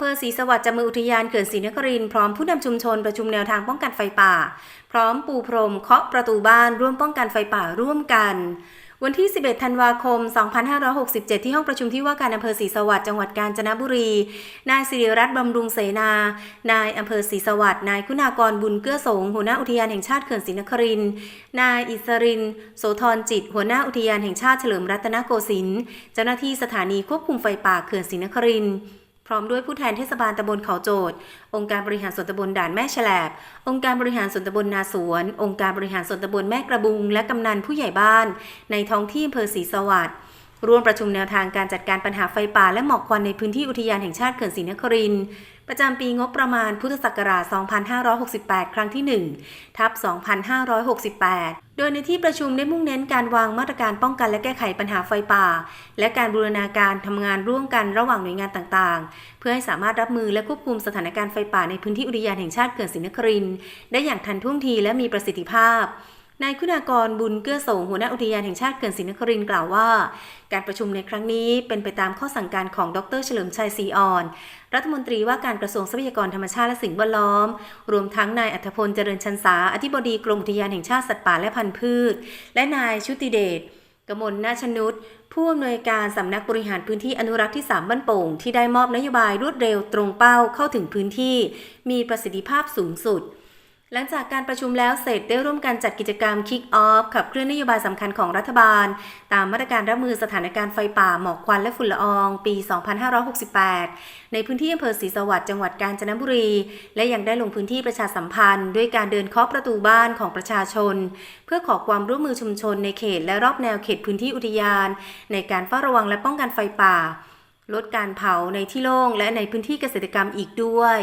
เภอศรีสวัสดิ์จมืออุทยานเขื่อนศรีนครินทร์พร้อมผู้นำชุมชนประชุมแนวทางป้องกันไฟป่า พร้อมปูพรมเคาะประตูบ้านร่วมป้องกันไฟป่าร่วมกันวันที่ 11 ธันวาคม 2567 ที่ห้องประชุมที่ว่าการอำเภอศรีสวัสดิ์ จังหวัดกาญจนบุรี นายสิริรัตน์บำรุงเสนา นายอำเภอศรีสวัสดิ์ นายคุณากรบุญเกื้อสง หัวหน้าอุทยานแห่งชาติเขื่อนศรีนครินทร์นายอิสริน โสธรจิต หัวหน้าอุทยานแห่งชาติเฉลิมรัตนโกสินทร์ เจ้าหน้าที่สถานีควบคุมไฟป่าเขื่อนศรีนครินทร์ ร้อมด้วยผู้แทนเทศบาลตำบลเขาโจดองค์การบริหารส่วนตำบลด่านแม่แฉลบ องค์การบริหารส่วนตำบลนาสวน องค์การบริหารส่วนตำบลแม่กระบุง และกำนันผู้ใหญ่บ้าน ในท้องที่อำเภอศรีสวัสดิ์ ร่วมประชุมแนวทางการจัดการปัญหาไฟป่าและหมอกควันในพื้นที่อุทยานแห่งชาติเขื่อนศรีนครินทร์ประจำปีงบประมาณพุทธศักราช 2568 ครั้งที่ 1 ทับ 2568 โดยในที่ประชุมได้มุ่งเน้นการวางมาตรการป้องกันและแก้ไขปัญหาไฟป่า และการบูรณาการทำงานร่วมกันระหว่างหน่วยงานต่างๆ เพื่อให้สามารถรับมือและควบคุมสถานการณ์ไฟป่าในพื้นที่อุทยานแห่งชาติเขื่อนศรีนครินทร์ได้อย่างทันท่วงทีและมีประสิทธิภาพ นายคุณากรบุญเกื้อสงหัวหน้าอุทยานแห่งชาติเขื่อนศรีนครินทร์กล่าวว่า การประชุมในครั้งนี้เป็นไปตามข้อสั่งการของดรเฉลิมชัยศรีอ่อน รัฐมนตรีว่าการกระทรวงทรัพยากรธรรมชาติและสิ่งแวดล้อม รวมทั้งนายอัธพลเจริญชันษาอธิบดีกรมอุทยานแห่งชาติสัตว์ป่าและพันธุ์พืช และนายชุติเดชกมลนาชนุชผู้อำนวยการสำนักบริหารพื้นที่อนุรักษ์ที่ 3 บ้านโป่ง ที่ได้มอบนโยบายรวดเร็วตรงเป้าเข้าถึงพื้นที่ มีประสิทธิภาพสูงสุด หลังจากการประชุมแล้วเสร็จได้ร่วมกันจัดกิจกรรม Kick Off ขับเคลื่อนนโยบายสำคัญของรัฐบาล ตามมาตรการรับมือสถานการณ์ไฟป่าหมอกควันและฝุ่นละออง ปี 2568 ในพื้นที่อำเภอศรีสวัสดิ์จังหวัดกาญจนบุรี และยังได้ลงพื้นที่ประชาสัมพันธ์ ด้วยการเดินเคาะประตูบ้านของประชาชน เพื่อขอความร่วมมือชุมชนในเขตและรอบแนวเขตพื้นที่อุทยาน ในการเฝ้าระวังและป้องกันไฟป่า ลดการเผาในที่โล่งและในพื้นที่เกษตรกรรมอีกด้วย